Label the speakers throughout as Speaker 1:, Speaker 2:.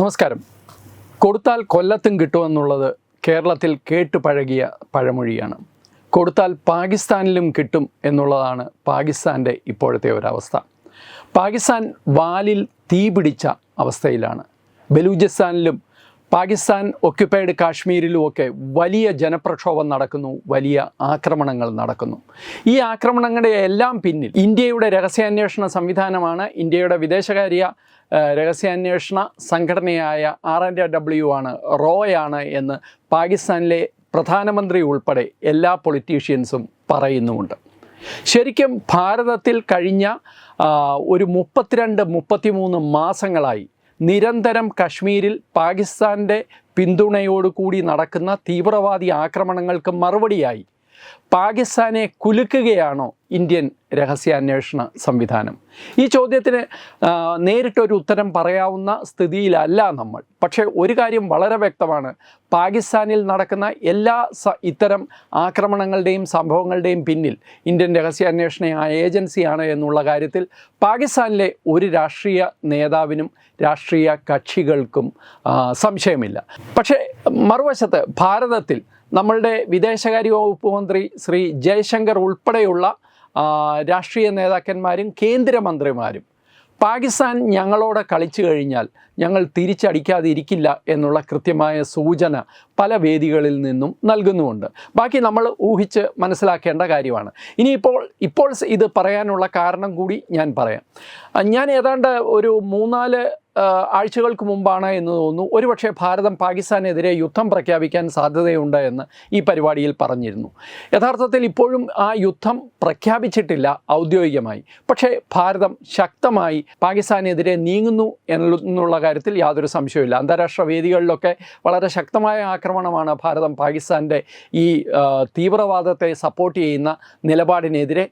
Speaker 1: നമസ്കാരം. കൊടുത്താൽ കൊല്ലത്തും കിട്ടുമെന്നുള്ളത് കേരളത്തിൽ കേട്ടു പഴകിയ പഴമൊഴിയാണ്. കൊടുത്താൽ പാകിസ്ഥാനിലും കിട്ടും എന്നുള്ളതാണ് പാകിസ്ഥാന്റെ ഇപ്പോഴത്തെ ഒരവസ്ഥ. പാകിസ്ഥാൻ വാലിൽ തീ പിടിച്ച അവസ്ഥയിലാണ്. ബലൂചിസ്ഥാനിലും പാകിസ്ഥാൻ ഒക്യുപ്പൈഡ് കാശ്മീരിലുമൊക്കെ വലിയ ജനപ്രക്ഷോഭം നടക്കുന്നു വലിയ ആക്രമണങ്ങൾ നടക്കുന്നു. ഈ ആക്രമണങ്ങളുടെ എല്ലാം പിന്നിൽ ഇന്ത്യയുടെ രഹസ്യാന്വേഷണ സംവിധാനമാണ്. ഇന്ത്യയുടെ വിദേശകാര്യ രഹസ്യാന്വേഷണ സംഘടനയായ ആർ എൻ ഡബ്ല്യു ആണ് റോയാണ് എന്ന് പാകിസ്ഥാനിലെ പ്രധാനമന്ത്രി ഉൾപ്പെടെ എല്ലാ പൊളിറ്റീഷ്യൻസും പറയുന്നുമുണ്ട്. ശരിക്കും ഭാരതത്തിൽ കഴിഞ്ഞ ഒരു മുപ്പത്തിരണ്ട് മുപ്പത്തിമൂന്ന് മാസങ്ങളായി നിരന്തരം കശ്മീരിൽ പാകിസ്ഥാന്റെ പിന്തുണയോടുകൂടി നടക്കുന്ന തീവ്രവാദി ആക്രമണങ്ങൾക്ക് മറുപടിയായി. പാകിസ്ഥാനെ കുലുക്കുകയാണോ ഇന്ത്യൻ രഹസ്യാന്വേഷണ സംവിധാനം? ഈ ചോദ്യത്തിന് നേരിട്ടൊരു ഉത്തരം പറയാവുന്ന സ്ഥിതിയിലല്ല നമ്മൾ. പക്ഷേ ഒരു കാര്യം വളരെ വ്യക്തമാണ്. പാകിസ്ഥാനിൽ നടക്കുന്ന എല്ലാ ഇത്തരം ആക്രമണങ്ങളുടെയും സംഭവങ്ങളുടെയും പിന്നിൽ ഇന്ത്യൻ രഹസ്യാന്വേഷണ ഏജൻസിയാണ് എന്നുള്ള കാര്യത്തിൽ പാകിസ്ഥാനിലെ ഒരു രാഷ്ട്രീയ നേതാവിനും രാഷ്ട്രീയ കക്ഷികൾക്കും സംശയമില്ല. പക്ഷേ മറുവശത്ത് ഭാരതത്തിൽ നമ്മളുടെ വിദേശകാര്യ വകുപ്പ് മന്ത്രി ശ്രീ ജയശങ്കർ ഉൾപ്പെടെയുള്ള രാഷ്ട്രീയ നേതാക്കന്മാരും കേന്ദ്രമന്ത്രിമാരും പാകിസ്ഥാൻ ഞങ്ങളോട് കളിച്ചു കഴിഞ്ഞാൽ ഞങ്ങൾ തിരിച്ചടിക്കാതെ ഇരിക്കില്ല എന്നുള്ള കൃത്യമായ സൂചന പല വേദികളിൽ നിന്നും നൽകുന്നുമുണ്ട്. ബാക്കി നമ്മൾ ഊഹിച്ച് മനസ്സിലാക്കേണ്ട കാര്യമാണ്. ഇനിയിപ്പോൾ ഇപ്പോൾ ഇത് പറയാനുള്ള കാരണം കൂടി ഞാൻ പറയാം. ഞാൻ ഏതാണ്ട് ഒരു മൂന്നാൽ ആഴ്ചകൾക്ക് മുമ്പാണ് എന്ന് തോന്നുന്നു. ഒരുപക്ഷെ ഭാരതം പാകിസ്ഥാനെതിരെ യുദ്ധം പ്രഖ്യാപിക്കാൻ സാധ്യതയുണ്ട് എന്ന് ഈ പരിപാടിയിൽ പറഞ്ഞിരുന്നു. യഥാർത്ഥത്തിൽ ഇപ്പോഴും ആ യുദ്ധം പ്രഖ്യാപിച്ചിട്ടില്ല ഔദ്യോഗികമായി. പക്ഷേ ഭാരതം ശക്തമായി പാകിസ്ഥാനെതിരെ നീങ്ങുന്നു എന്നുള്ള കാര്യത്തിൽ യാതൊരു സംശയമില്ല അന്താരാഷ്ട്ര വേദികളിലൊക്കെ വളരെ ശക്തമായ ആക്രമണമാണ് ഭാരതം പാകിസ്ഥാന്റെ ഈ തീവ്രവാദത്തെ സപ്പോർട്ട് ചെയ്യുന്ന നിലപാടിനെതിരെ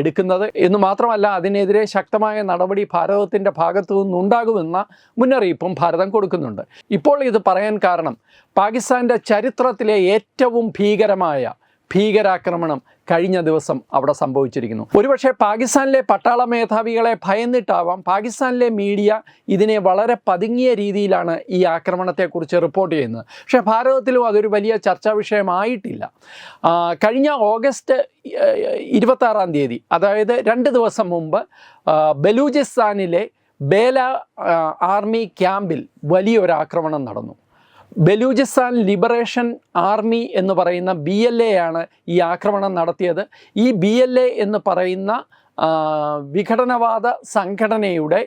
Speaker 1: എടുക്കുന്നത്. എന്ന് മാത്രമല്ല അതിനെതിരെ ശക്തമായ നടപടി ഭാരതത്തിന്റെ ഭാഗത്തു നിന്നുണ്ടാകുമെന്ന മുന്നറിയിപ്പും ഭാരതം കൊടുക്കുന്നുണ്ട്. ഇപ്പോൾ ഇത് പറയാൻ കാരണം പാകിസ്ഥാന്റെ ചരിത്രത്തിലെ ഏറ്റവും ഭീകരമായ ഭീകരാക്രമണം കഴിഞ്ഞ ദിവസം അവിടെ സംഭവിച്ചിരിക്കുന്നു. ഒരുപക്ഷെ പാകിസ്ഥാനിലെ പട്ടാള മേധാവികളെ ഭയന്നിട്ടാവാം. പാകിസ്ഥാനിലെ മീഡിയ ഇതിനെ വളരെ പതുങ്ങിയ രീതിയിലാണ് ഈ ആക്രമണത്തെക്കുറിച്ച് റിപ്പോർട്ട് ചെയ്യുന്നത്. പക്ഷേ ഭാരതത്തിലും അതൊരു വലിയ ചർച്ചാ വിഷയമായിട്ടില്ല. കഴിഞ്ഞ ഓഗസ്റ്റ് ഇരുപത്താറാം തീയതി അതായത് രണ്ട് ദിവസം മുമ്പ് ബലൂചിസ്ഥാനിലെ ബേല ആർമി ക്യാമ്പിൽ വലിയൊരു ആക്രമണം നടന്നു. ബലൂചിസ്ഥാൻ ലിബറേഷൻ ആർമി എന്ന് പറയുന്ന ബി എൽ എ ആണ് ഈ ആക്രമണം നടത്തിയത്. ഈ ബി എൽ എ എന്ന് പറയുന്ന വിഘടനവാദ സംഘടനയുടെ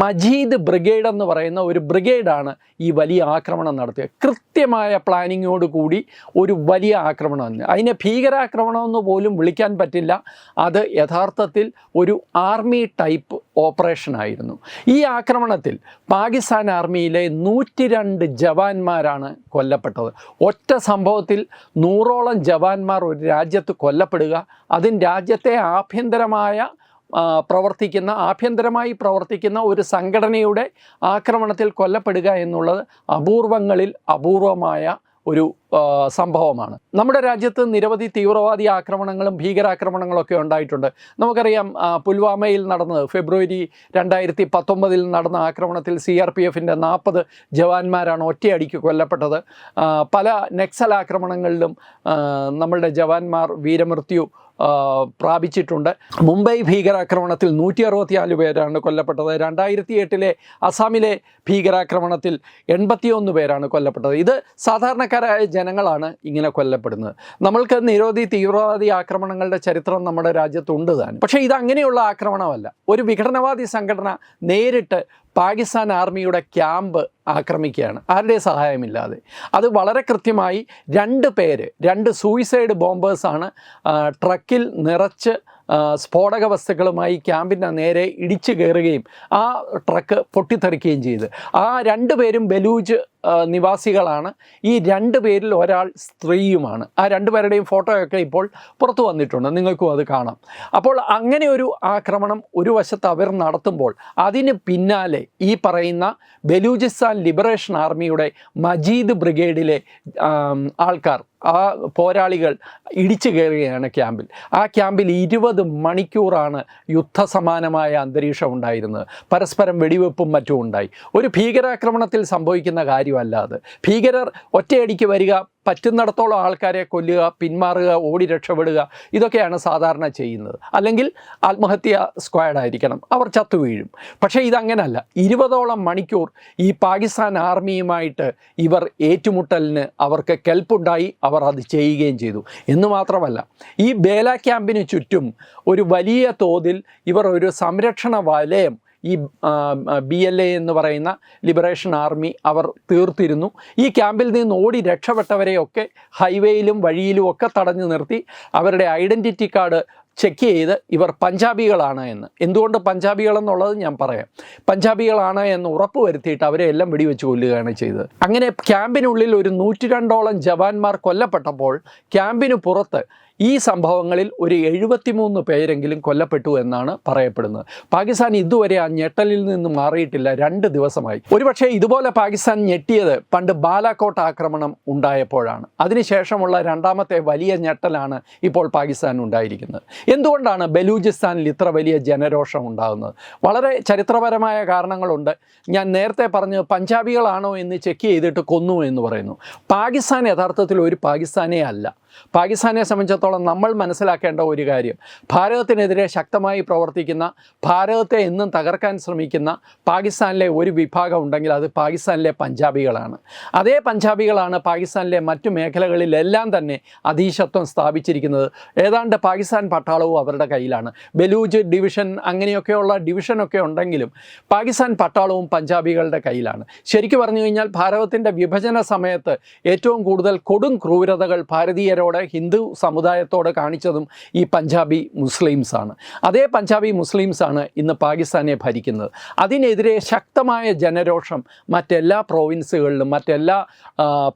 Speaker 1: മജീദ് ബ്രിഗേഡ് എന്ന് പറയുന്ന ഒരു ബ്രിഗേഡാണ് ഈ വലിയ ആക്രമണം നടത്തിയത്. കൃത്യമായ പ്ലാനിങ്ങോട് കൂടി ഒരു വലിയ ആക്രമണം അതിനെ ഭീകരാക്രമണമെന്ന് പോലും വിളിക്കാൻ പറ്റില്ല. അത് യഥാർത്ഥത്തിൽ ഒരു ആർമി ടൈപ്പ് ഓപ്പറേഷൻ ആയിരുന്നു ഈ ആക്രമണത്തിൽ പാകിസ്ഥാൻ ആർമിയിലെ നൂറ്റി രണ്ട് ജവാന്മാരാണ് കൊല്ലപ്പെട്ടത്. ഒറ്റ സംഭവത്തിൽ നൂറോളം ജവാന്മാർ ഒരു രാജ്യത്ത് കൊല്ലപ്പെടുക അതും രാജ്യത്തെ ആഭ്യന്തരമായ പ്രവർത്തിക്കുന്ന ആഭ്യന്തരമായി പ്രവർത്തിക്കുന്ന ഒരു സംഘടനയുടെ ആക്രമണത്തിൽ കൊല്ലപ്പെടുക എന്നുള്ളത് അപൂർവങ്ങളിൽ അപൂർവമായ ഒരു സംഭവമാണ്. നമ്മുടെ രാജ്യത്ത് നിരവധി തീവ്രവാദി ആക്രമണങ്ങളും ഭീകരാക്രമണങ്ങളൊക്കെ ഉണ്ടായിട്ടുണ്ട്. നമുക്കറിയാം പുൽവാമയിൽ നടന്നത് ഫെബ്രുവരി രണ്ടായിരത്തി പത്തൊമ്പതിൽ നടന്ന ആക്രമണത്തിൽ സി ആർ പി എഫിന്റെ നാൽപ്പത് ജവാന്മാരാണ് ഒറ്റയടിക്ക് കൊല്ലപ്പെട്ടത്. പല നെക്സൽ ആക്രമണങ്ങളിലും നമ്മളുടെ ജവാന്മാർ വീരമൃത്യു പ്രാപിച്ചിട്ടുണ്ട്. മുംബൈ ഭീകരാക്രമണത്തിൽ നൂറ്റി അറുപത്തിനാല് പേരാണ് കൊല്ലപ്പെട്ടത്. രണ്ടായിരത്തി എട്ടിലെ അസാമിലെ ഭീകരാക്രമണത്തിൽ എൺപത്തിയൊന്ന് പേരാണ് കൊല്ലപ്പെട്ടത്. ഇത് സാധാരണക്കാരായ ജനങ്ങളാണ് ഇങ്ങനെ കൊല്ലപ്പെടുന്നത്. നമ്മൾക്ക് നിരവധി തീവ്രവാദി ആക്രമണങ്ങളുടെ ചരിത്രം നമ്മുടെ രാജ്യത്തുണ്ട് താനും. പക്ഷേ ഇത് അങ്ങനെയുള്ള ആക്രമണമല്ല. ഒരു വിഘടനവാദി സംഘടന നേരിട്ട് പാകിസ്ഥാൻ ആർമിയുടെ ക്യാമ്പ് ആക്രമിക്കുകയാണ്. ആരുടെ സഹായമില്ലാതെ. അത് വളരെ കൃത്യമായി രണ്ട് പേര് രണ്ട് സൂയിസൈഡ് ബോംബേഴ്സാണ് ട്രക്കിൽ നിറച്ച് സ്ഫോടക വസ്തുക്കളുമായി ക്യാമ്പിന്റെ നേരെ ഇടിച്ചു കയറുകയും ആ ട്രക്ക് പൊട്ടിത്തെറിക്കുകയും ചെയ്ത്. ആ രണ്ട് പേരും ബലൂജ് നിവാസികളാണ്. ഈ രണ്ട് പേരിൽ ഒരാൾ സ്ത്രീയുമാണ്. ആ രണ്ടുപേരുടെയും ഫോട്ടോയൊക്കെ ഇപ്പോൾ പുറത്തു വന്നിട്ടുണ്ട്. നിങ്ങൾക്കും അത് കാണാം. അപ്പോൾ അങ്ങനെ ഒരു ആക്രമണം ഒരു വശത്ത് അവർ നടത്തുമ്പോൾ അതിന് പിന്നാലെ ഈ പറയുന്ന ബലൂചിസ്ഥാൻ ലിബറേഷൻ ആർമിയുടെ മജീദ് ബ്രിഗേഡിലെ ആൾക്കാർ ആ പോരാളികൾ ഇടിച്ചു കയറുകയാണ് ക്യാമ്പിൽ. ആ ക്യാമ്പിൽ ഇരുപത് മണിക്കൂറാണ് യുദ്ധസമാനമായ അന്തരീക്ഷം ഉണ്ടായിരുന്നത്. പരസ്പരം വെടിവെപ്പും മറ്റും ഉണ്ടായി. ഒരു ഭീകരാക്രമണത്തിൽ സംഭവിക്കുന്ന കാര്യമല്ല അത് ഭീകരർ ഒറ്റയടിക്ക് വരിക പറ്റുന്നിടത്തോളം ആൾക്കാരെ കൊല്ലുക പിന്മാറുക ഓടി രക്ഷപ്പെടുക ഇതൊക്കെയാണ് സാധാരണ ചെയ്യുന്നത്. അല്ലെങ്കിൽ ആത്മഹത്യ സ്ക്വാഡായിരിക്കണം അവർ ചത്തു വീഴും പക്ഷേ ഇതങ്ങനല്ല. ഇരുപതോളം മണിക്കൂർ ഈ പാകിസ്ഥാൻ ആർമിയുമായിട്ട് ഇവർ ഏറ്റുമുട്ടലിന് അവർക്ക് കെൽപ്പുണ്ടായി. അവർ അത് ചെയ്യുകയും ചെയ്തു. എന്ന് മാത്രമല്ല ഈ ബേല ക്യാമ്പിന് ചുറ്റും ഒരു വലിയ തോതിൽ ഇവർ ഒരു സംരക്ഷണ വലയം ഈ ബി എൽ എ എന്ന് പറയുന്ന ലിബറേഷൻ ആർമി അവർ തീർത്തിരുന്നു. ഈ ക്യാമ്പിൽ നിന്ന് ഓടി രക്ഷപ്പെട്ടവരെയൊക്കെ ഹൈവേയിലും വഴിയിലും ഒക്കെ തടഞ്ഞു നിർത്തി അവരുടെ ഐഡന്റിറ്റി കാർഡ് ചെക്ക് ചെയ്ത് ഇവർ പഞ്ചാബികളാണ് എന്ന്. എന്തുകൊണ്ട് പഞ്ചാബികളെന്നുള്ളത് ഞാൻ പറയാം. പഞ്ചാബികളാണ് എന്ന് ഉറപ്പ് വരുത്തിയിട്ട് അവരെ എല്ലാം വെടിവെച്ച് കൊല്ലുകയാണ് ചെയ്തത്. അങ്ങനെ ക്യാമ്പിനുള്ളിൽ ഒരു നൂറ്റി രണ്ടോളം ജവാന്മാർ കൊല്ലപ്പെട്ടപ്പോൾ ക്യാമ്പിന് പുറത്ത് ഈ സംഭവങ്ങളിൽ ഒരു എഴുപത്തിമൂന്ന് പേരെങ്കിലും കൊല്ലപ്പെട്ടു എന്നാണ് പറയപ്പെടുന്നത്. പാകിസ്ഥാൻ ഇതുവരെ ആ ഞെട്ടലിൽ നിന്ന് മാറിയിട്ടില്ല. രണ്ട് ദിവസമായി. ഒരുപക്ഷെ ഇതുപോലെ പാകിസ്ഥാൻ ഞെട്ടിയത് പണ്ട് ബാലാക്കോട്ട് ആക്രമണം ഉണ്ടായപ്പോഴാണ്. അതിനുശേഷമുള്ള രണ്ടാമത്തെ വലിയ ഞെട്ടലാണ് ഇപ്പോൾ പാകിസ്ഥാൻ ഉണ്ടായിരിക്കുന്നത്. എന്തുകൊണ്ടാണ് ബലൂചിസ്ഥാനിൽ ഇത്ര വലിയ ജനരോഷം ഉണ്ടാകുന്നത്? വളരെ ചരിത്രപരമായ കാരണങ്ങളുണ്ട്. ഞാൻ നേരത്തെ പറഞ്ഞ് പഞ്ചാബികളാണോ എന്ന് ചെക്ക് ചെയ്തിട്ട് കൊന്നു എന്ന് പറയുന്നു. പാകിസ്ഥാൻ യഥാർത്ഥത്തിൽ ഒരു പാകിസ്ഥാനേ അല്ല. പാകിസ്ഥാനെ സംബന്ധിച്ചിടത്തോളം നമ്മൾ മനസ്സിലാക്കേണ്ട ഒരു കാര്യം ഭാരതത്തിനെതിരെ ശക്തമായി പ്രവർത്തിക്കുന്ന ഭാരതത്തെ എന്നും തകർക്കാൻ ശ്രമിക്കുന്ന പാകിസ്ഥാനിലെ ഒരു വിഭാഗം ഉണ്ടെങ്കിൽ അത് പാകിസ്ഥാനിലെ പഞ്ചാബികളാണ്. അതേ പഞ്ചാബികളാണ് പാകിസ്ഥാനിലെ മറ്റു മേഖലകളിലെല്ലാം തന്നെ അധീശത്വം സ്ഥാപിച്ചിരിക്കുന്നത്. ഏതാണ്ട് പാകിസ്ഥാൻ പട്ടാളവും അവരുടെ കയ്യിലാണ്. ബലൂജ് ഡിവിഷൻ അങ്ങനെയൊക്കെയുള്ള ഡിവിഷനൊക്കെ ഉണ്ടെങ്കിലും പാകിസ്ഥാൻ പട്ടാളവും പഞ്ചാബികളുടെ കയ്യിലാണ്. ശരിക്കും പറഞ്ഞു കഴിഞ്ഞാൽ ഭാരതത്തിന്റെ വിഭജന സമയത്ത് ഏറ്റവും കൂടുതൽ കൊടും ക്രൂരതകൾ ഭാരതീയരോട് ഹിന്ദു സമുദായത്തോട് കാണിച്ചതും ഈ പഞ്ചാബി മുസ്ലിംസാണ്. അതേ പഞ്ചാബി മുസ്ലിംസാണ് ഇന്ന് പാകിസ്ഥാനെ ഭരിക്കുന്നത്. അതിനെതിരെ ശക്തമായ ജനരോഷം മറ്റെല്ലാ പ്രോവിൻസുകളിലും മറ്റെല്ലാ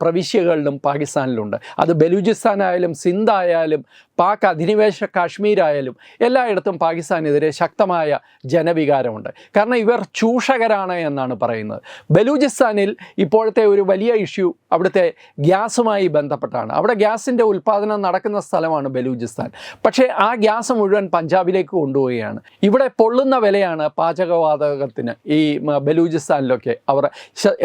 Speaker 1: പ്രവിശ്യകളിലും പാകിസ്ഥാനിലുണ്ട്. അത് ബലൂചിസ്ഥാനായാലും സിന്ധായാലും പാക് അധിനിവേശ കാശ്മീരായാലും എല്ലായിടത്തും പാകിസ്ഥാനെതിരെ ശക്തമായ ജനവികാരമുണ്ട്. കാരണം ഇവർ ചൂഷകരാണ് എന്നാണ് പറയുന്നത്. ബലൂചിസ്ഥാനിൽ ഇപ്പോഴത്തെ ഒരു വലിയ ഇഷ്യൂ അവിടുത്തെ ഗ്യാസുമായി ബന്ധപ്പെട്ടാണ്. അവിടെ ഗ്യാസിന്റെ ഉൽപ്പാദനം നടക്കുന്ന സ്ഥലമാണ് ബലൂചിസ്ഥാൻ. പക്ഷേ ആ ഗ്യാസ് മുഴുവൻ പഞ്ചാബിലേക്ക് കൊണ്ടുപോവുകയാണ്. ഇവിടെ പൊള്ളുന്ന വിലയാണ് പാചകവാതകത്തിന് ഈ ബലൂചിസ്ഥാനിലൊക്കെ. അവർ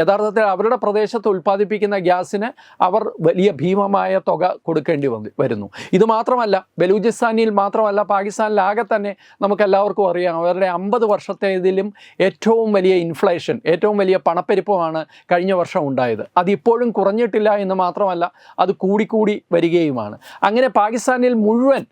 Speaker 1: യഥാർത്ഥത്തിൽ അവരുടെ പ്രദേശത്ത് ഉൽപ്പാദിപ്പിക്കുന്ന ഗ്യാസിന് അവർ വലിയ ഭീമമായ തുക കൊടുക്കേണ്ടി വന്നു വരുന്നു. ഇത് മാത്രമല്ല ബലൂചിസ്ഥാനിൽ മാത്രമല്ല പാകിസ്ഥാനിലാകെ തന്നെ നമുക്കെല്ലാവർക്കും അറിയാം അവരുടെ അമ്പത് വർഷത്തേതിലും ഏറ്റവും വലിയ ഇൻഫ്ലേഷൻ ഏറ്റവും വലിയ പണപ്പെരുപ്പമാണ് കഴിഞ്ഞ വർഷം ഉണ്ടായത്. അതിപ്പോഴും കുറഞ്ഞിട്ടില്ല എന്ന് മാത്രമല്ല അത് കൂടിക്കൂടി വരികയുമാണ്. അങ്ങനെ പാകിസ്ഥാനിൽ മുഴുവൻ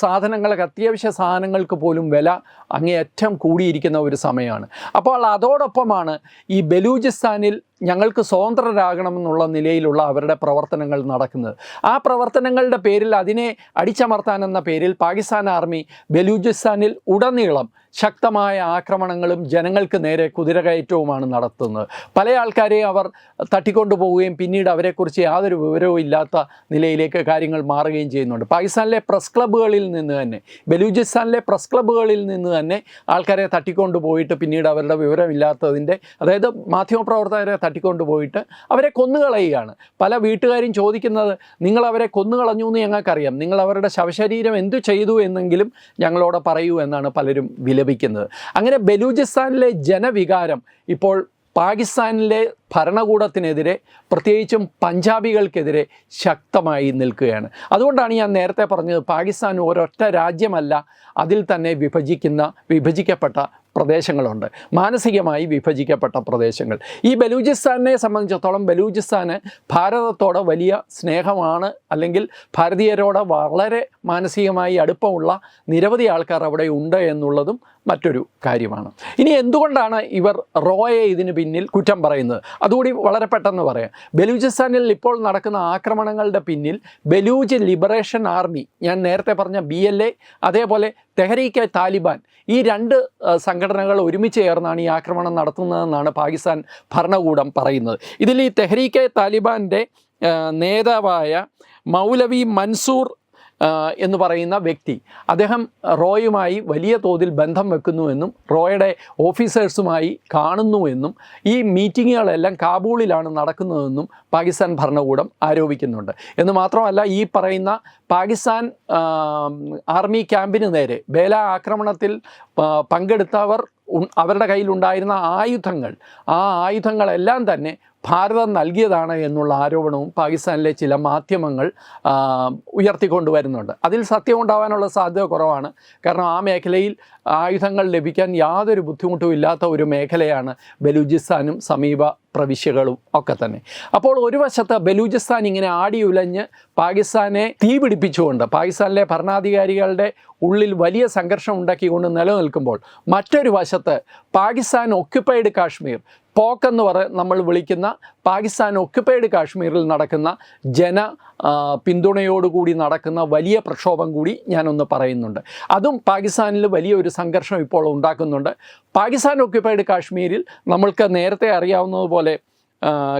Speaker 1: സാധനങ്ങൾക്ക് അത്യാവശ്യ സാധനങ്ങൾക്ക് പോലും വില അങ്ങേയറ്റം കൂടിയിരിക്കുന്ന ഒരു സമയമാണ്. അപ്പോൾ അതോടൊപ്പമാണ് ഈ ബലൂചിസ്ഥാനിൽ ഞങ്ങൾക്ക് സ്വതന്ത്രരാകണമെന്നുള്ള നിലയിലുള്ള അവരുടെ പ്രവർത്തനങ്ങൾ നടക്കുന്നത്. ആ പ്രവർത്തനങ്ങളുടെ പേരിൽ അതിനെ അടിച്ചമർത്താൻ എന്ന പേരിൽ പാകിസ്ഥാൻ ആർമി ബലൂചിസ്ഥാനിൽ ഉടനീളം ശക്തമായ ആക്രമണങ്ങളും ജനങ്ങൾക്ക് നേരെ കുതിരകയറ്റവുമാണ് നടത്തുന്നത്. പല ആൾക്കാരെയും അവർ തട്ടിക്കൊണ്ടുപോവുകയും പിന്നീട് അവരെക്കുറിച്ച് യാതൊരു വിവരവും ഇല്ലാത്ത നിലയിലേക്ക് കാര്യങ്ങൾ മാറുകയും ചെയ്യുന്നുണ്ട്. പാകിസ്ഥാനിലെ പ്രസ് ക്ലബ്ബുകളിൽ നിന്ന് തന്നെ ബലൂചിസ്ഥാനിലെ പ്രസ് ക്ലബ്ബുകളിൽ നിന്ന് തന്നെ ആൾക്കാരെ തട്ടിക്കൊണ്ടുപോയിട്ട് പിന്നീട് അവരുടെ വിവരമില്ലാത്തതിന്റെ അതായത് മാധ്യമപ്രവർത്തകരെ തട്ടിക്കൊണ്ടുപോയിട്ട് അവരെ കൊന്നുകളയുകയാണ്. പല വീട്ടുകാരും ചോദിക്കുന്നത് നിങ്ങൾ അവരെ കൊന്നുകളഞ്ഞു എന്ന് ഞങ്ങൾക്കറിയാം. നിങ്ങൾ അവരുടെ ശവശരീരം എന്തു ചെയ്തു എന്നെങ്കിലും ഞങ്ങളോട് പറയൂ എന്നാണ് പലരും വിലപിക്കുന്നത്. അങ്ങനെ ബലൂചിസ്ഥാനിലെ ജനവികാരം ഇപ്പോൾ പാകിസ്ഥാനിലെ ഭരണകൂടത്തിനെതിരെ പ്രത്യേകിച്ചും പഞ്ചാബികൾക്കെതിരെ ശക്തമായി നിൽക്കുകയാണ്. അതുകൊണ്ടാണ് ഞാൻ നേരത്തെ പറഞ്ഞത് പാകിസ്ഥാൻ ഒരൊറ്റ രാജ്യമല്ല അതിൽ തന്നെ വിഭജിക്കുന്ന വിഭജിക്കപ്പെട്ട പ്രദേശങ്ങളുണ്ട്. മാനസികമായി വിഭജിക്കപ്പെട്ട പ്രദേശങ്ങൾ. ഈ ബലൂചിസ്ഥാനെ സംബന്ധിച്ചിടത്തോളം ബലൂചിസ്ഥാന് ഭാരതത്തോട് വലിയ സ്നേഹമാണ് അല്ലെങ്കിൽ ഭാരതീയരോട് വളരെ മാനസികമായി അടുപ്പമുള്ള നിരവധി ആൾക്കാർ അവിടെ ഉണ്ട് എന്നുള്ളതും മറ്റൊരു കാര്യമാണ്. ഇനി എന്തുകൊണ്ടാണ് ഇവർ റോയെ ഇതിന് പിന്നിൽ കുറ്റം പറയുന്നത്? അതുകൂടി വളരെ പെട്ടെന്ന് പറയാം. ബലൂചിസ്ഥാനിൽ ഇപ്പോൾ നടക്കുന്ന ആക്രമണങ്ങളുടെ പിന്നിൽ ബലൂജ് ലിബറേഷൻ ആർമി ഞാൻ നേരത്തെ പറഞ്ഞ ബി എൽ എ അതേപോലെ തെഹരീക്കെ താലിബാൻ ഈ രണ്ട് സംഘടനകൾ ഒരുമിച്ച് ചേർന്നാണ് ഈ ആക്രമണം നടത്തുന്നതെന്നാണ് പാകിസ്ഥാൻ ഭരണകൂടം പറയുന്നത്. ഇതിൽ ഈ തെഹരീക്കെ താലിബാന്റെ നേതാവായ മൗലവി മൻസൂർ എന്ന് പറയുന്ന വ്യക്തി. അദ്ദേഹം റോയുമായി വലിയ തോതിൽ ബന്ധം വെക്കുന്നുവെന്നും റോയുടെ ഓഫീസേഴ്സുമായി കാണുന്നുവെന്നും ഈ മീറ്റിങ്ങുകളെല്ലാം കാബൂളിലാണ് നടക്കുന്നതെന്നും പാകിസ്ഥാൻ ഭരണകൂടം ആരോപിക്കുന്നുണ്ട്. എന്ന് മാത്രമല്ല ഈ പറയുന്ന പാകിസ്ഥാൻ ആർമി ക്യാമ്പിന് നേരെ ബേല ആക്രമണത്തിൽ പങ്കെടുത്തവർ അവരുടെ കയ്യിലുണ്ടായിരുന്ന ആയുധങ്ങൾ ആ ആയുധങ്ങളെല്ലാം തന്നെ ഭാരതം നൽകിയതാണ് എന്നുള്ള ആരോപണവും പാകിസ്ഥാനിലെ ചില മാധ്യമങ്ങൾ ഉയർത്തിക്കൊണ്ടുവരുന്നുണ്ട്. അതിൽ സത്യം ഉണ്ടാവാനുള്ള സാധ്യത കുറവാണ്. കാരണം ആ മേഖലയിൽ ആയുധങ്ങൾ ലഭിക്കാൻ യാതൊരു ബുദ്ധിമുട്ടും ഇല്ലാത്ത ഒരു മേഖലയാണ് ബലൂചിസ്ഥാനും സമീപ പ്രവിശ്യകളും ഒക്കെ തന്നെ. അപ്പോൾ ഒരു വശത്ത് ബലൂചിസ്ഥാൻ ഇങ്ങനെ ആടിയുലഞ്ഞ് പാകിസ്ഥാനെ തീ പിടിപ്പിച്ചുകൊണ്ട് പാകിസ്ഥാനിലെ ഭരണാധികാരികളുടെ ഉള്ളിൽ വലിയ സംഘർഷം ഉണ്ടാക്കിക്കൊണ്ട് നിലനിൽക്കുമ്പോൾ മറ്റൊരു വശത്ത് പാകിസ്ഥാൻ ഒക്യുപ്പൈഡ് കാശ്മീർ പോക്ക് എന്ന് പറ നമ്മൾ വിളിക്കുന്ന പാകിസ്ഥാൻ ഒക്യുപ്പൈഡ് കാശ്മീരിൽ നടക്കുന്ന ജന പിന്തുണയോടുകൂടി നടക്കുന്ന വലിയ പ്രക്ഷോഭം കൂടി ഞാനൊന്ന് പറയുന്നുണ്ട്. അതും പാകിസ്ഥാനിൽ വലിയൊരു സംഘർഷം ഇപ്പോൾ ഉണ്ടാക്കുന്നുണ്ട്. പാകിസ്ഥാൻ ഓക്യുപ്പൈഡ് കാശ്മീരിൽ നമ്മൾക്ക് നേരത്തെ അറിയാവുന്നതുപോലെ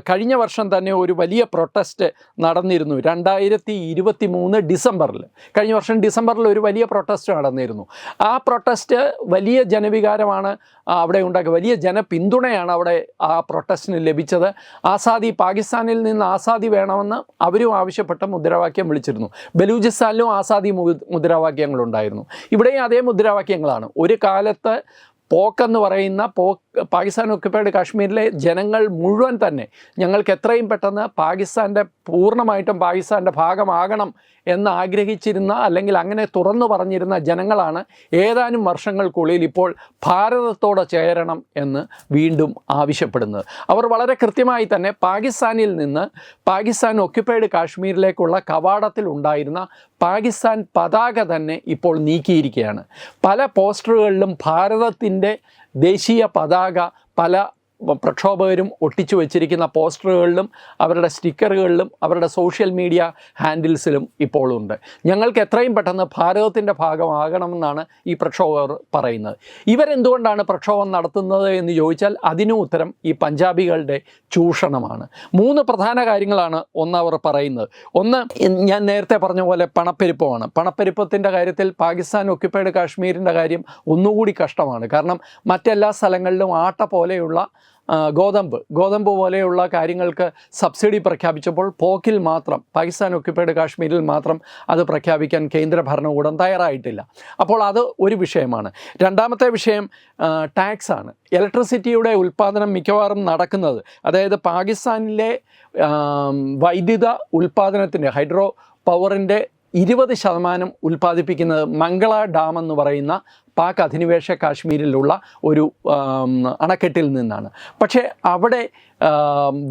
Speaker 1: കഴിഞ്ഞ വർഷം തന്നെ ഒരു വലിയ പ്രൊട്ടസ്റ്റ് നടന്നിരുന്നു. രണ്ടായിരത്തി ഇരുപത്തി മൂന്ന് ഡിസംബറിൽ. കഴിഞ്ഞ വർഷം ഡിസംബറിൽ ഒരു വലിയ പ്രൊട്ടസ്റ്റ് നടന്നിരുന്നു. ആ പ്രൊട്ടസ്റ്റ് വലിയ ജനവികാരമാണ് അവിടെ ഉണ്ടാക്കി വലിയ ജനപിന്തുണയാണ് അവിടെ ആ പ്രൊട്ടസ്റ്റിന് ലഭിച്ചത്. ആസാദി പാകിസ്ഥാനിൽ നിന്ന് ആസാദി വേണമെന്ന് അവരും ആവശ്യപ്പെട്ട മുദ്രാവാക്യം വിളിച്ചിരുന്നു. ബലൂചിസ്ഥാനിലും ആസാദി മുദ്രാവാക്യങ്ങളുണ്ടായിരുന്നു ഇവിടെയും അതേ മുദ്രാവാക്യങ്ങളാണ്. ഒരു കാലത്ത് പോക്കെന്ന് പറയുന്ന പോ പാകിസ്ഥാൻ ഒക്യുപ്പൈഡ് കാശ്മീരിലെ ജനങ്ങൾ മുഴുവൻ തന്നെ ഞങ്ങൾക്ക് എത്രയും പെട്ടെന്ന് പാകിസ്ഥാന്റെ പൂർണമായിട്ടും പാകിസ്ഥാന്റെ ഭാഗമാകണം എന്ന് ആഗ്രഹിച്ചിരുന്ന അല്ലെങ്കിൽ അങ്ങനെ തുറന്നു പറഞ്ഞിരുന്ന ജനങ്ങളാണ് ഏതാനും വർഷങ്ങൾക്കുള്ളിൽ ഇപ്പോൾ ഭാരതത്തോടെ ചേരണം എന്ന് വീണ്ടും ആവശ്യപ്പെടുന്നത്. അവർ വളരെ കൃത്യമായി തന്നെ പാകിസ്ഥാനിൽ നിന്ന് പാകിസ്ഥാൻ ഒക്യുപ്പൈഡ് കാശ്മീരിലേക്കുള്ള കവാടത്തിൽ ഉണ്ടായിരുന്ന പാകിസ്ഥാൻ പതാക തന്നെ ഇപ്പോൾ നീക്കിയിരിക്കുകയാണ്. പല പോസ്റ്ററുകളിലും ഭാരതത്തിന്റെ ദേശീയ പതാക പല പ്രക്ഷോഭകരും ഒട്ടിച്ചു വച്ചിരിക്കുന്ന പോസ്റ്ററുകളിലും അവരുടെ സ്റ്റിക്കറുകളിലും അവരുടെ സോഷ്യൽ മീഡിയ ഹാൻഡിൽസിലും ഇപ്പോഴുണ്ട്. ഞങ്ങൾക്ക് എത്രയും പെട്ടെന്ന് ഭാരതത്തിന്റെ ഭാഗമാകണമെന്നാണ് ഈ പ്രക്ഷോഭകർ പറയുന്നത്. ഇവരെന്തുകൊണ്ടാണ് പ്രക്ഷോഭം നടത്തുന്നത് എന്ന് ചോദിച്ചാൽ അതിനും ഉത്തരം ഈ പഞ്ചാബികളുടെ ചൂഷണമാണ്. മൂന്ന് പ്രധാന കാര്യങ്ങളാണ് ഒന്ന് അവർ പറയുന്നത്. ഒന്ന് ഞാൻ നേരത്തെ പറഞ്ഞ പോലെ പണപ്പെരുപ്പമാണ്. പണപ്പെരുപ്പത്തിന്റെ കാര്യത്തിൽ പാകിസ്ഥാൻ ഒക്യുപ്പൈഡ് കാശ്മീരിന്റെ കാര്യം ഒന്നുകൂടി കഷ്ടമാണ്. കാരണം മറ്റെല്ലാ സ്ഥലങ്ങളിലും ആട്ട പോലെയുള്ള ഗോതമ്പ്. ഗോതമ്പ് പോലെയുള്ള കാര്യങ്ങൾക്ക് സബ്സിഡി പ്രഖ്യാപിച്ചപ്പോൾ പോക്കിൽ മാത്രം പാകിസ്ഥാൻ ഒക്യുപ്പൈഡ് കാശ്മീരിൽ മാത്രം അത് പ്രഖ്യാപിക്കാൻ കേന്ദ്ര ഭരണകൂടം തയ്യാറായിട്ടില്ല. അപ്പോൾ അത് ഒരു വിഷയമാണ്. രണ്ടാമത്തെ വിഷയം ടാക്സ് ആണ് ഇലക്ട്രിസിറ്റിയുടെ ഉൽപ്പാദനം മിക്കവാറും നടക്കുന്നത് അതായത് പാകിസ്ഥാനിലെ വൈദ്യുത ഉൽപ്പാദനത്തിന്റെ ഹൈഡ്രോ പവറിന്റെ ഇരുപത് ശതമാനം ഉൽപ്പാദിപ്പിക്കുന്നത് മംഗള ഡാം എന്ന് പറയുന്ന പാക് അധിനിവേശ കാശ്മീരിലുള്ള ഒരു അണക്കെട്ടിൽ നിന്നാണ്. പക്ഷേ അവിടെ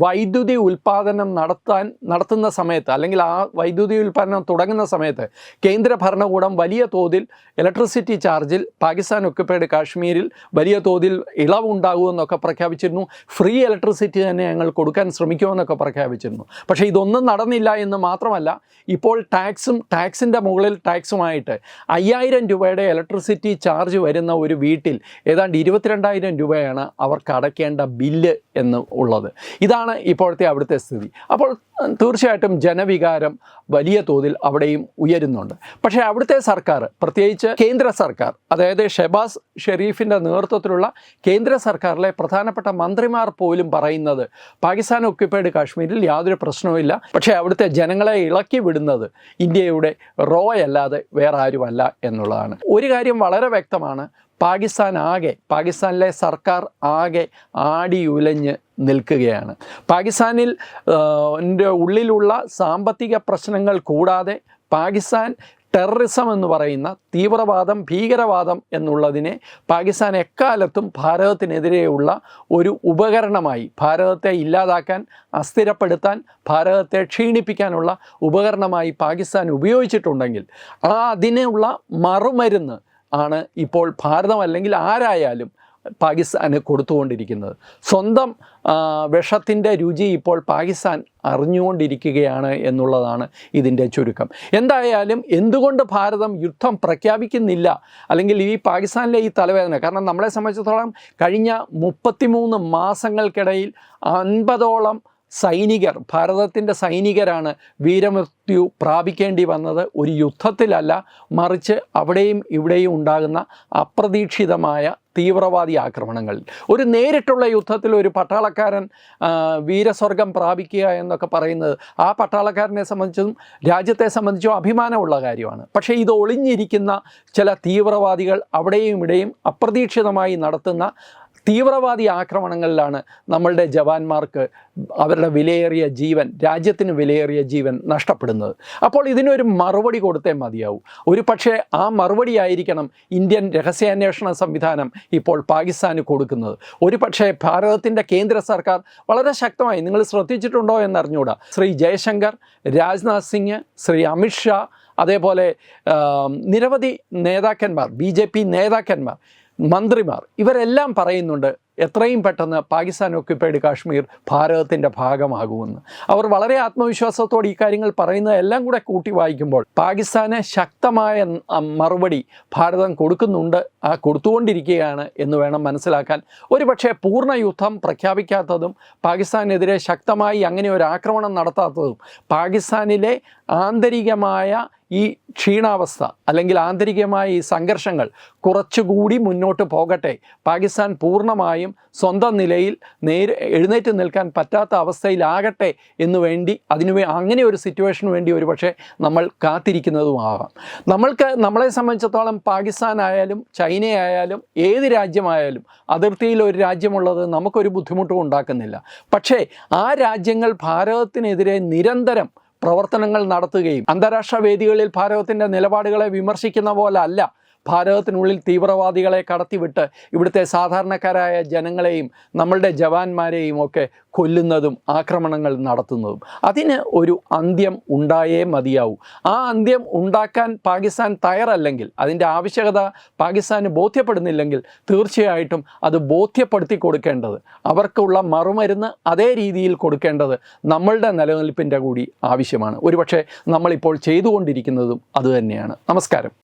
Speaker 1: വൈദ്യുതി ഉൽപ്പാദനം നടത്താൻ നടത്തുന്ന സമയത്ത് അല്ലെങ്കിൽ ആ വൈദ്യുതി ഉൽപ്പാദനം തുടങ്ങുന്ന സമയത്ത് കേന്ദ്ര ഭരണകൂടം വലിയ തോതിൽ ഇലക്ട്രിസിറ്റി ചാർജിൽ പാകിസ്ഥാൻ ഒക്കുപ്പൈഡ് കാശ്മീരിൽ വലിയ തോതിൽ ഇളവുണ്ടാകുമെന്നൊക്കെ പ്രഖ്യാപിച്ചിരുന്നു. ഫ്രീ ഇലക്ട്രിസിറ്റി തന്നെ ഞങ്ങൾ കൊടുക്കാൻ ശ്രമിക്കുമെന്നൊക്കെ പ്രഖ്യാപിച്ചിരുന്നു. പക്ഷേ ഇതൊന്നും നടന്നില്ല എന്ന് മാത്രമല്ല ഇപ്പോൾ ടാക്സും ടാക്സിന്റെ മുകളിൽ ടാക്സുമായിട്ട് അയ്യായിരം രൂപയുടെ ഇലക്ട്രിസിറ്റി ചാർജ് വരുന്ന ഒരു വീട്ടിൽ ഏതാണ്ട് ഇരുപത്തിരണ്ടായിരം രൂപയാണ് അവർക്ക് അടയ്ക്കേണ്ട ബില്ല് എന്ന് ഉള്ളത്. ഇതാണ് ഇപ്പോഴത്തെ അവിടുത്തെ സ്ഥിതി. അപ്പോൾ തീർച്ചയായിട്ടും ജനവികാരം വലിയ തോതിൽ അവിടെയും ഉയരുന്നുണ്ട്. പക്ഷേ അവിടുത്തെ സർക്കാർ പ്രത്യേകിച്ച് കേന്ദ്ര സർക്കാർ അതായത് ഷെബാസ് ഷെരീഫിന്റെ നേതൃത്വത്തിലുള്ള കേന്ദ്ര സർക്കാരിലെ പ്രധാനപ്പെട്ട മന്ത്രിമാർ പോലും പറയുന്നത് പാകിസ്ഥാൻ ഒക്യുപ്പൈഡ് കാശ്മീരിൽ യാതൊരു പ്രശ്നവുമില്ല പക്ഷേ അവിടുത്തെ ജനങ്ങളെ ഇളക്കി വിടുന്നത് ഇന്ത്യയുടെ റോ അല്ലാതെ വേറെ ആരുമല്ല എന്നുള്ളതാണ്. ഒരു കാര്യം വളരെ വ്യക്തമാണ്. പാകിസ്ഥാൻ ആകെ പാകിസ്ഥാനിലെ സർക്കാർ ആകെ ആടിയുലഞ്ഞ് നിൽക്കുകയാണ്. പാകിസ്ഥാനിൽ ഉള്ളിലുള്ള സാമ്പത്തിക പ്രശ്നങ്ങൾ കൂടാതെ പാകിസ്ഥാൻ ടെററിസം എന്ന് പറയുന്ന തീവ്രവാദം ഭീകരവാദം എന്നുള്ളതിനെ പാകിസ്ഥാൻ എക്കാലത്തും ഭാരതത്തിനെതിരെയുള്ള ഒരു ഉപകരണമായി ഭാരതത്തെ ഇല്ലാതാക്കാൻ അസ്ഥിരപ്പെടുത്താൻ ഭാരതത്തെ ക്ഷീണിപ്പിക്കാനുള്ള ഉപകരണമായി പാകിസ്ഥാൻ ഉപയോഗിച്ചിട്ടുണ്ടെങ്കിൽ ആ അതിനുള്ള മറുമരുന്ന് ആണ് ഇപ്പോൾ ഭാരതം അല്ലെങ്കിൽ ആരായാലും പാകിസ്ഥാന് കൊടുത്തുകൊണ്ടിരിക്കുന്നത്. സ്വന്തം വിഷത്തിന്റെ രുചി ഇപ്പോൾ പാകിസ്ഥാൻ അറിഞ്ഞുകൊണ്ടിരിക്കുകയാണ് എന്നുള്ളതാണ് ഇതിന്റെ ചുരുക്കം. എന്തായാലും എന്തുകൊണ്ട് ഭാരതം യുദ്ധം പ്രഖ്യാപിക്കുന്നില്ല? അല്ലെങ്കിൽ ഈ പാകിസ്ഥാനിലെ ഈ തലവേദന. കാരണം നമ്മളെ സംബന്ധിച്ചിടത്തോളം കഴിഞ്ഞ മുപ്പത്തിമൂന്ന് മാസങ്ങൾക്കിടയിൽ അൻപതോളം സൈനികർ ഭാരതത്തിന്റെ സൈനികരാണ് വീരമൃത്യു പ്രാപിക്കേണ്ടി വന്നത്. ഒരു യുദ്ധത്തിലല്ല മറിച്ച് അവിടെയും ഇവിടെയും ഉണ്ടാകുന്ന അപ്രതീക്ഷിതമായ തീവ്രവാദി ആക്രമണങ്ങളിൽ ഒരു നേരിട്ടുള്ള യുദ്ധത്തിൽ ഒരു പട്ടാളക്കാരൻ വീരസ്വർഗം പ്രാപിക്കുക എന്നൊക്കെ പറയുന്നത് ആ പട്ടാളക്കാരനെ സംബന്ധിച്ചും രാജ്യത്തെ സംബന്ധിച്ചും അഭിമാനമുള്ള കാര്യമാണ്. പക്ഷേ ഇത് ഒളിഞ്ഞിരിക്കുന്ന ചില തീവ്രവാദികൾ അവിടെയും ഇവിടെയും അപ്രതീക്ഷിതമായി നടത്തുന്ന തീവ്രവാദി ആക്രമണങ്ങളിലാണ് നമ്മളുടെ ജവാന്മാർക്ക് അവരുടെ വിലയേറിയ ജീവൻ രാജ്യത്തിന് വിലയേറിയ ജീവൻ നഷ്ടപ്പെടുന്നത്. അപ്പോൾ ഇതിനൊരു മറുപടി കൊടുത്തേ മതിയാവൂ. ഒരു പക്ഷേ ആ മറുപടി ആയിരിക്കണം ഇന്ത്യൻ രഹസ്യാന്വേഷണ സംവിധാനം ഇപ്പോൾ പാകിസ്ഥാന് കൊടുക്കുന്നത്. ഒരു പക്ഷേ ഭാരതത്തിന്റെ കേന്ദ്ര സർക്കാർ വളരെ ശക്തമായി നിങ്ങൾ ശ്രദ്ധിച്ചിട്ടുണ്ടോ എന്നറിഞ്ഞൂടാ ശ്രീ ജയശങ്കർ രാജ്നാഥ് സിംഗ് ശ്രീ അമിത്ഷാ അതേപോലെ നിരവധി നേതാക്കന്മാർ ബി നേതാക്കന്മാർ മന്ത്രിമാർ ഇവരെല്ലാം പറയുന്നുണ്ട് എത്രയും പെട്ടെന്ന് പാകിസ്ഥാൻ ഒക്യുപ്പൈഡ് കാശ്മീർ ഭാരതത്തിന്റെ ഭാഗമാകുമെന്ന്. അവർ വളരെ ആത്മവിശ്വാസത്തോടെ ഈ കാര്യങ്ങൾ പറയുന്നത് എല്ലാം കൂടെ കൂട്ടി വായിക്കുമ്പോൾ പാകിസ്ഥാന് ശക്തമായ മറുപടി ഭാരതം കൊടുക്കുന്നുണ്ട് ആ കൊടുത്തുകൊണ്ടിരിക്കുകയാണ് എന്ന് വേണം മനസ്സിലാക്കാൻ. ഒരുപക്ഷെ പൂർണ യുദ്ധം പ്രഖ്യാപിക്കാത്തതും പാകിസ്ഥാനെതിരെ ശക്തമായി അങ്ങനെ ഒരു ആക്രമണം നടത്താത്തതും പാകിസ്ഥാനിലെ ആന്തരികമായ ഈ ക്ഷീണാവസ്ഥ അല്ലെങ്കിൽ ആന്തരികമായ ഈ സംഘർഷങ്ങൾ കുറച്ചുകൂടി മുന്നോട്ട് പോകട്ടെ. പാകിസ്ഥാൻ പൂർണമായും സ്വന്തം നിലയിൽ നേര് എഴുന്നേറ്റ് നിൽക്കാൻ പറ്റാത്ത അവസ്ഥയിലാകട്ടെ എന്ന് വേണ്ടി അതിനു അങ്ങനെ ഒരു സിറ്റുവേഷന് വേണ്ടി ഒരുപക്ഷെ നമ്മൾ കാത്തിരിക്കുന്നതുമാകാം. നമ്മൾക്ക് നമ്മളെ സംബന്ധിച്ചിടത്തോളം പാകിസ്ഥാൻ ആയാലും ചൈനയായാലും ഏത് രാജ്യമായാലും അതിർത്തിയിൽ ഒരു രാജ്യമുള്ളത് നമുക്കൊരു ബുദ്ധിമുട്ടും ഉണ്ടാക്കുന്നില്ല. പക്ഷേ ആ രാജ്യങ്ങൾ ഭാരതത്തിനെതിരെ നിരന്തരം പ്രവർത്തനങ്ങൾ നടത്തുകയും അന്താരാഷ്ട്ര വേദികളിൽ ഭാരതത്തിന്റെ നിലപാടുകളെ വിമർശിക്കുന്ന പോലെ അല്ല ഭാരതത്തിനുള്ളിൽ തീവ്രവാദികളെ കടത്തിവിട്ട് ഇവിടുത്തെ സാധാരണക്കാരായ ജനങ്ങളെയും നമ്മളുടെ ജവാന്മാരെയും ഒക്കെ കൊല്ലുന്നതും ആക്രമണങ്ങൾ നടത്തുന്നതും. അതിന് ഒരു അന്ത്യം ഉണ്ടായേ മതിയാവൂ. ആ അന്ത്യം ഉണ്ടാക്കാൻ പാകിസ്ഥാൻ തയ്യാറല്ലെങ്കിൽ അതിന്റെ ആവശ്യകത പാകിസ്ഥാന് ബോധ്യപ്പെടുന്നില്ലെങ്കിൽ തീർച്ചയായിട്ടും അത് ബോധ്യപ്പെടുത്തി കൊടുക്കേണ്ടത് അവർക്കുള്ള മറുമരുന്ന് അതേ രീതിയിൽ കൊടുക്കേണ്ടത് നമ്മളുടെ നിലനിൽപ്പിന്റെ കൂടി ആവശ്യമാണ്. ഒരുപക്ഷെ നമ്മളിപ്പോൾ ചെയ്തുകൊണ്ടിരിക്കുന്നതും അതുതന്നെയാണ് നമസ്കാരം.